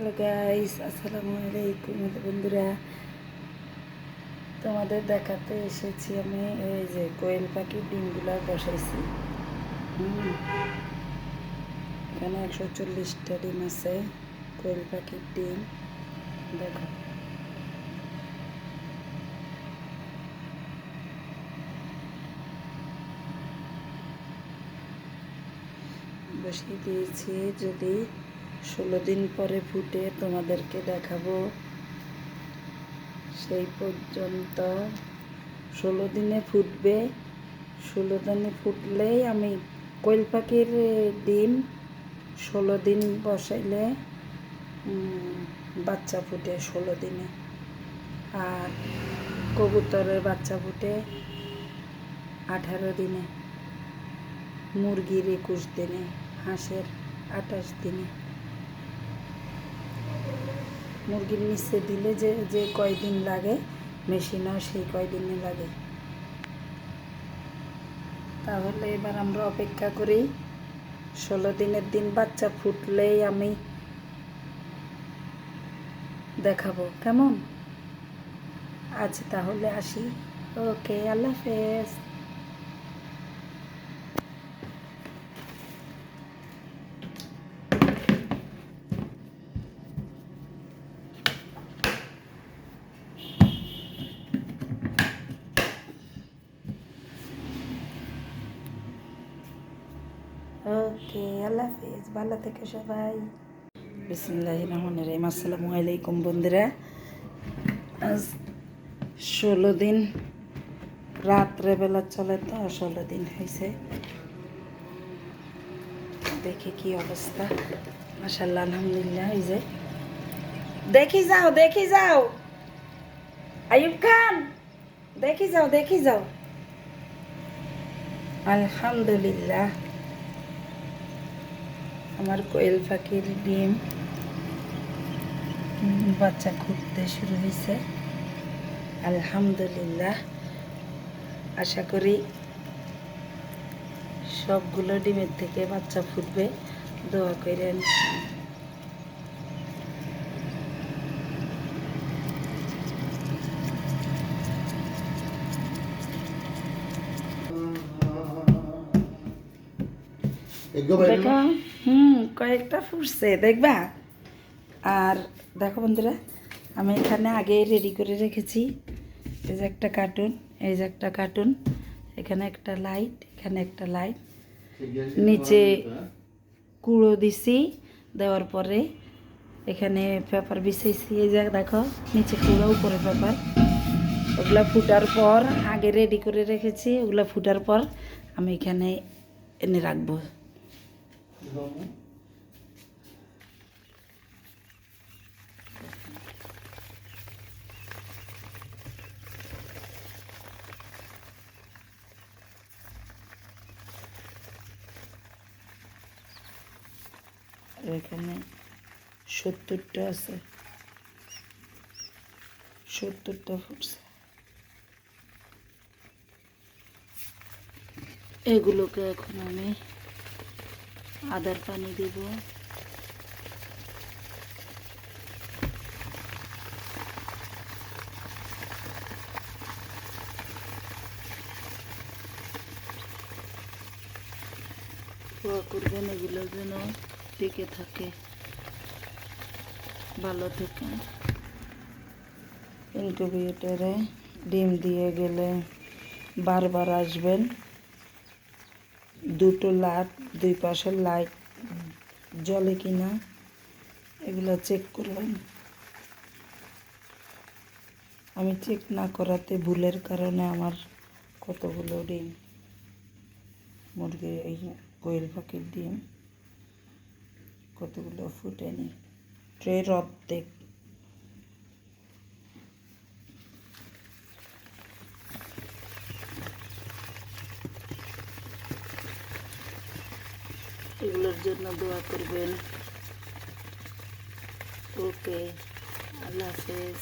Hello guys আসসালামু আলাইকুম বন্ধুরা তোমাদের দেখাতে এসেছি আমি, এই যে কোয়েল পাখির ডিমগুলো বসাইছি। এখানে একশো চল্লিশটা ডিম আছে, কোয়েল পাখির ডিম। দেখো। বসিয়ে দিয়েছি যদি ষোলো দিন পরে ফুটে তোমাদেরকে দেখাবো। সেই পর্যন্ত ষোলো দিনে ফুটবে। ষোলো দিনে ফুটলেই আমি কোয়েল পাখির ডিম ষোলো দিন বসাইলে বাচ্চা ফুটে ষোলো দিনে। আর কবুতরের বাচ্চা ফুটে আঠারো দিনে। মুরগির একুশ দিনে, হাঁসের আঠাশ দিনে। মুরগির নিচে দিলে যে যে কয়দিন লাগে মেশিনও সেই কয়দিনে লাগে। তাহলে এবার আমরা অপেক্ষা করি, ষোলো দিনের দিন বাচ্চা ফুটলেই আমি দেখাবো, কেমন? আচ্ছা তাহলে আসি। ওকে, আল্লাহ হাফেজ। ওকে আল্লাহ হাফিজ, ভালো থেকে সবাই। বিসমুল্লাহ রহমান রহিম। আসসালামু আলাইকুম বন্ধুরা। আজ ষোলো দিন রাত্রেবেলা চলে তো, ষোলো দিন হয়েছে দেখি কি অবস্থা। মাসাল্লাহ আলহামদুলিল্লাহ, এই যে। দেখি যাও দেখি যাও। আয়ুব খান, দেখি যাও দেখি যাও। আলহামদুলিল্লাহ। আমার কোয়েল পাখির ডিম। বাচ্চা খুঁজতে শুরু হয়েছে আলহামদুলিল্লাহ। আশা করি সবগুলো ডিমের থেকে বাচ্চা ফুটবে। দোয়া করেন। দেখো। হুম কয়েকটা ফুটছে দেখবা? আর দেখো বন্ধুরা আমি এখানে আগে রেডি করে রেখেছি। এই যে একটা কার্টুন এই যে একটা কার্টুন এখানে একটা লাইট এখানে একটা লাইট নিচে কুড়ো দিছি দেওয়ার পরে এখানে পেপার বিছাইছি এই যে দেখো নিচে কুড়ো উপরে পেপার ওগুলা ফুটার পর আগে রেডি করে রেখেছি ওগুলা ফুটার পর আমি এখানে এনে রাখব। আর এখানে সত্তরটা আছে। সত্তরটা ফুটছে। এগুলোকে এখন আমি আদার পানি দিব। করবেন এগুলো যেন টিকে থাকে। ভালো থেকে। ইনকিউবেটরে ডিম দিয়ে গেলে বারবার আসবেন। দুটো লাইট দুই পাশের লাইট জ্বলে কিনা, এগুলো চেক করবেন। আমি চেক না করাতে ভুলের কারণে আমার কতগুলো ডিম মুরগি এই কোয়েল পাখির ডিম, কতগুলো ফুটেনি। ট্রের অর্ধেক এগুলোর জন্য দোয়া করবেন। ওকে আল্লাহ হাফেজ।